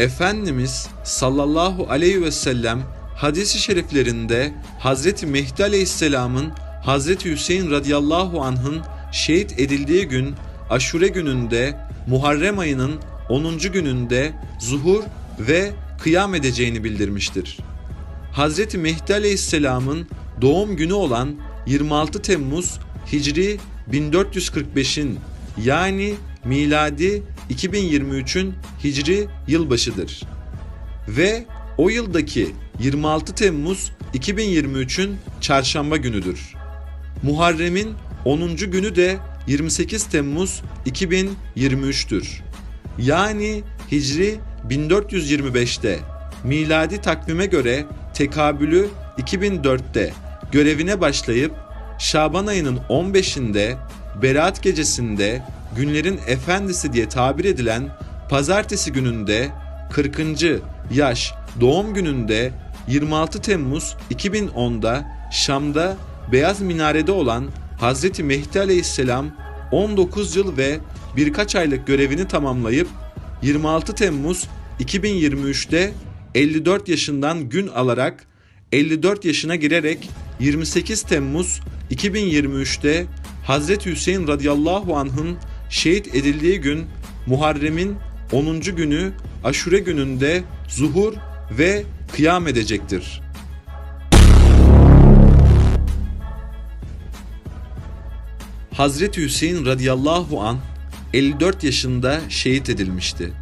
Efendimiz sallallahu aleyhi ve sellem hadisi şeriflerinde Hazreti Mehdi aleyhisselamın Hazreti Hüseyin radıyallahu anh'ın şehit edildiği gün aşure gününde Muharrem ayının 10. gününde zuhur ve kıyam edeceğini bildirmiştir. Hazreti Mehdi Aleyhisselam'ın doğum günü olan 26 Temmuz Hicri 1445'in yani miladi 2023'ün Hicri yılbaşıdır. Ve o yıldaki 26 Temmuz 2023'ün çarşamba günüdür. Muharrem'in 10. günü de 28 Temmuz 2023'tür. Yani Hicri 1425'te, miladi takvime göre tekabülü 2004'te görevine başlayıp Şaban ayının 15'inde Berat gecesinde günlerin efendisi diye tabir edilen pazartesi gününde 40. yaş doğum gününde 26 Temmuz 2010'da Şam'da Beyaz Minare'de olan Hazreti Mehdi Aleyhisselam 19 yıl ve birkaç aylık görevini tamamlayıp 26 Temmuz 2023'te 54 yaşından gün alarak 54 yaşına girerek 28 Temmuz 2023'te Hazreti Hüseyin radıyallahu anh'ın şehit edildiği gün Muharrem'in 10. günü Aşure gününde zuhur ve kıyam edecektir. Hazreti Hüseyin radıyallahu an 54 yaşında şehit edilmişti.